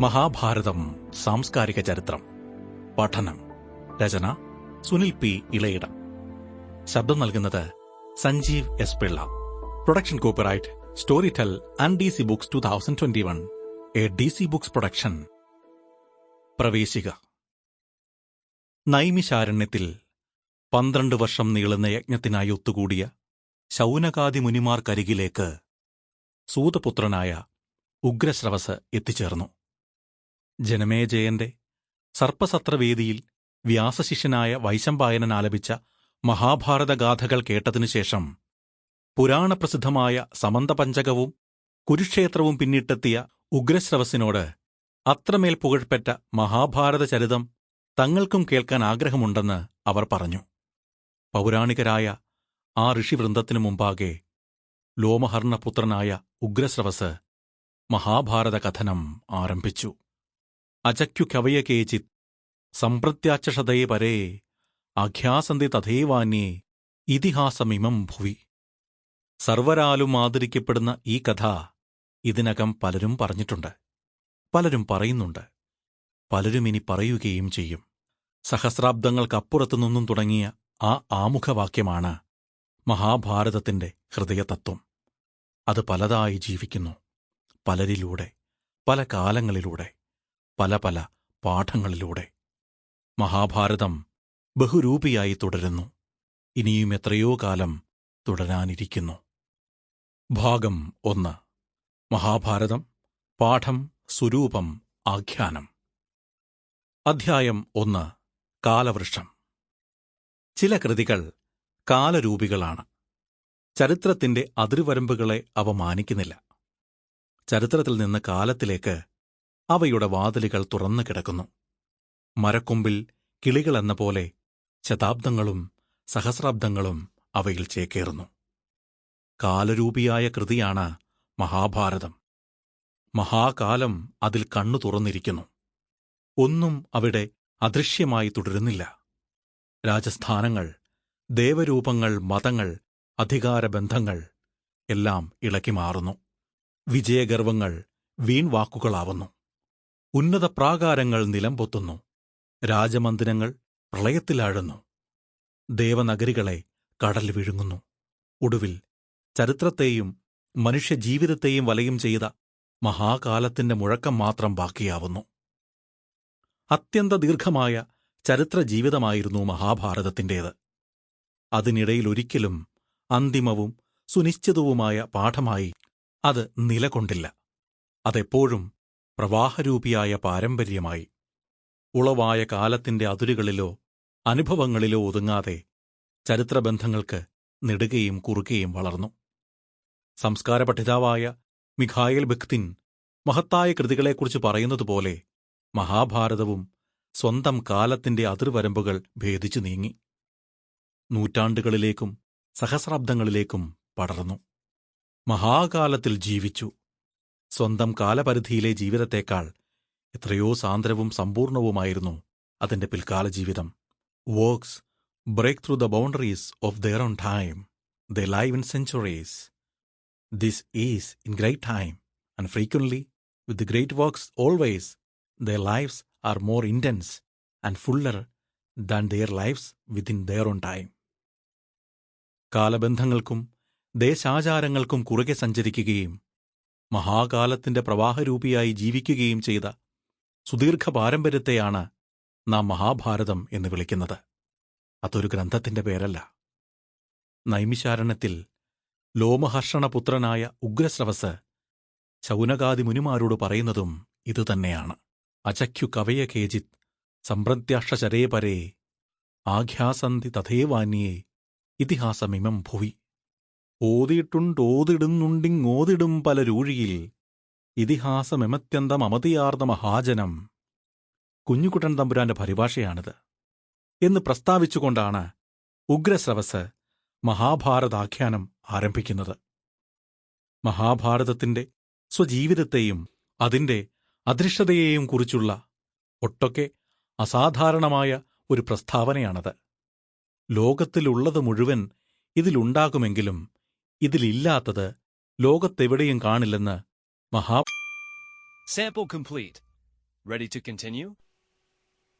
മഹാഭാരതം സാംസ്കാരിക ചരിത്രം. പഠനം. രചന സുനിൽ പി. ഇളയിടം. ശബ്ദം നൽകുന്നത് Sanjeev S. Pillai. Production copyright Storytel and D C Books two thousand twenty one. A D C Books production. പ്രവേശിക. നൈമിശാരണ്യത്തിൽ പന്ത്രണ്ട് വർഷം നീളുന്ന യജ്ഞത്തിനായി ഒത്തുകൂടിയ ശൗനകാദി മുനിമാർക്കരികിലേക്ക് സൂതപുത്രനായ ഉഗ്രശ്രവസ് എത്തിച്ചേർന്നു. ജനമേജയന്റെ സർപ്പസത്രവേദിയിൽ വ്യാസശിഷ്യനായ വൈശമ്പായനൻ ആലപിച്ച മഹാഭാരതഗാഥകൾ കേട്ടതിനുശേഷം പുരാണപ്രസിദ്ധമായ സമന്തപഞ്ചകവും കുരുക്ഷേത്രവും പിന്നിട്ടെത്തിയ ഉഗ്രശ്രവസിനോട് അത്രമേൽ പുകഴ്പ്പെട്ട മഹാഭാരത ചരിതം തങ്ങൾക്കും കേൾക്കാൻ ആഗ്രഹമുണ്ടെന്ന് അവർ പറഞ്ഞു. പൗരാണികരായ ആ ഋഷിവൃന്ദത്തിനു മുമ്പാകെ ലോമഹർണപുത്രനായ ഉഗ്രശ്രവസ് മഹാഭാരത കഥനം ആരംഭിച്ചു. അചക്യു കവയ കേചിത് സമ്പ്രത്യാക്ഷതയെ പരേ അഖ്യാസന്തി തഥൈവാന്യേ ഇതിഹാസമിമം ഭുവി. സർവരാലും ആദരിക്കപ്പെടുന്ന ഈ കഥ ഇതിനകം പലരും പറഞ്ഞിട്ടുണ്ട് പലരും പറയുന്നുണ്ട് പലരും ഇനി പറയുകയും ചെയ്യും. സഹസ്രാബ്ദങ്ങൾക്കപ്പുറത്തുനിന്നും തുടങ്ങിയ ആ ആമുഖവാക്യമാണ് മഹാഭാരതത്തിന്റെ ഹൃദയതത്വം. അത് പലതായി ജീവിക്കുന്നു പലരിലൂടെ പല കാലങ്ങളിലൂടെ. പല പല പാഠങ്ങളിലൂടെ. മഹാഭാരതം ബഹുരൂപിയായി തുടരുന്നു. ഇനിയും എത്രയോ കാലം തുടരാനിരിക്കുന്നു. ഭാഗം ഒന്ന്. മഹാഭാരതം പാഠം സ്വരൂപം ആഖ്യാനം. അധ്യായം ഒന്ന്. കാലവൃക്ഷം. ചില കൃതികൾ കാലരൂപികളാണ്. ചരിത്രത്തിന്റെ അതിർവരമ്പുകളെ അവ മാനിക്കുന്നില്ല. ചരിത്രത്തിൽ നിന്ന് കാലത്തിലേക്ക് അവയുടെ വാതിലുകൾ തുറന്നു കിടക്കുന്നു. മരക്കൊമ്പിൽ കിളികളെന്ന പോലെ ശതാബ്ദങ്ങളും സഹസ്രാബ്ദങ്ങളും അവയിൽ ചേക്കേറുന്നു. കാലരൂപിയായ കൃതിയാണ് മഹാഭാരതം. മഹാകാലം അതിൽ കണ്ണു തുറന്നിരിക്കുന്നു. ഒന്നും അവിടെ അദൃശ്യമായി തുടരുന്നില്ല. രാജസ്ഥാനങ്ങൾ ദേവരൂപങ്ങൾ മതങ്ങൾ അധികാരബന്ധങ്ങൾ എല്ലാം ഇളക്കി മാറുന്നു വിജയഗർവങ്ങൾ വീൺവാക്കുകളാവുന്നു. ഉന്നത പ്രാകാരങ്ങൾ നിലംപൊത്തുന്നു. രാജമന്ദിരങ്ങൾ പ്രളയത്തിലാഴുന്നു. ദേവനഗരികളെ കടൽ വിഴുങ്ങുന്നു. ഒടുവിൽ ചരിത്രത്തെയും മനുഷ്യജീവിതത്തെയും വലയും ചെയ്ത മഹാകാലത്തിന്റെ മുഴക്കം മാത്രം ബാക്കിയാവുന്നു. അത്യന്ത ദീർഘമായ ചരിത്രജീവിതമായിരുന്നു മഹാഭാരതത്തിന്റേത് അതിനിടയിലൊരിക്കലും അന്തിമവും സുനിശ്ചിതവുമായ പാഠമായി അത് നിലകൊണ്ടില്ല. അതെപ്പോഴും പ്രവാഹരൂപിയായ പാരമ്പര്യമായി. ഉളവായ കാലത്തിന്റെ അതിരുകളിലോ അനുഭവങ്ങളിലോ ഒതുങ്ങാതെ ചരിത്രബന്ധങ്ങൾക്ക് നെടുകയും കുറുകയും വളർന്നു. സംസ്കാരപഠിതാവായ മിഖായൽ ബക്തിൻ മഹത്തായ കൃതികളെക്കുറിച്ച് പറയുന്നതുപോലെ മഹാഭാരതവും സ്വന്തം കാലത്തിന്റെ അതിർവരമ്പുകൾ ഭേദിച്ചു നീങ്ങി. നൂറ്റാണ്ടുകളിലേക്കും സഹസ്രാബ്ദങ്ങളിലേക്കും പടർന്നു. മഹാകാലത്തിൽ ജീവിച്ചു. സ്വന്തം കാലപരിധിയിലെ ജീവിതത്തേക്കാൾ എത്രയോ സാന്ദ്രവും സമ്പൂർണവുമായിരുന്നു അതിന്റെ പിൽക്കാല ജീവിതം works break through the boundaries of their own time. The live in centuries. This is in great time and frequently with the great works always the lives are more intense and fuller than their lifes within their own time. കാലബന്ധങ്ങൾക്കും ദേശാചാരങ്ങൾക്കും കുറുകെ സഞ്ചരിക്കുകയും മഹാകാലത്തിന്റെ പ്രവാഹരൂപിയായി ജീവിക്കുകയും ചെയ്ത സുദീർഘ പാരമ്പര്യത്തെയാണ് നാം മഹാഭാരതം എന്ന് വിളിക്കുന്നത്. അതൊരു ഗ്രന്ഥത്തിന്റെ പേരല്ല. നൈമിശാരണത്തിൽ ലോമഹർഷണപുത്രനായ ഉഗ്രശ്രവസ് ശൗനകാദി മുനിമാരോട് പറയുന്നതും ഇതുതന്നെയാണ് അചഖ്യു കവയ കേജിത് സമ്പ്രത്യാക്ഷരേ പരേ ആഖ്യാസന്തി തഥേവാന്യേ ഇതിഹാസമിമം ഭുവി. ഓതിയിട്ടുണ്ടോതിടുന്നുണ്ടിങ്ങോതിടും പല രൂഴിയിൽ. ഇതിഹാസമെമത്യന്തം അമതിയാർന്ന മഹാജനം. കുഞ്ഞുകുട്ടൻ തമ്പുരാന്റെ പരിഭാഷയാണിത്. എന്ന് പ്രസ്താവിച്ചുകൊണ്ടാണ് ഉഗ്രശ്രവസ് മഹാഭാരതാഖ്യാനം ആരംഭിക്കുന്നത്. മഹാഭാരതത്തിന്റെ സ്വജീവിതത്തെയും അതിന്റെ അദൃശ്യതയെയും കുറിച്ചുള്ള ഒട്ടൊക്കെ അസാധാരണമായ ഒരു പ്രസ്താവനയാണത്. ലോകത്തിലുള്ളത് മുഴുവൻ ഇതിലുണ്ടാകുമെങ്കിലും ഇതിലില്ലാത്തത് ലോകത്തെവിടെയും കാണില്ലെന്ന് മഹാ സാമ്പിൾ കംപ്ലീറ്റ്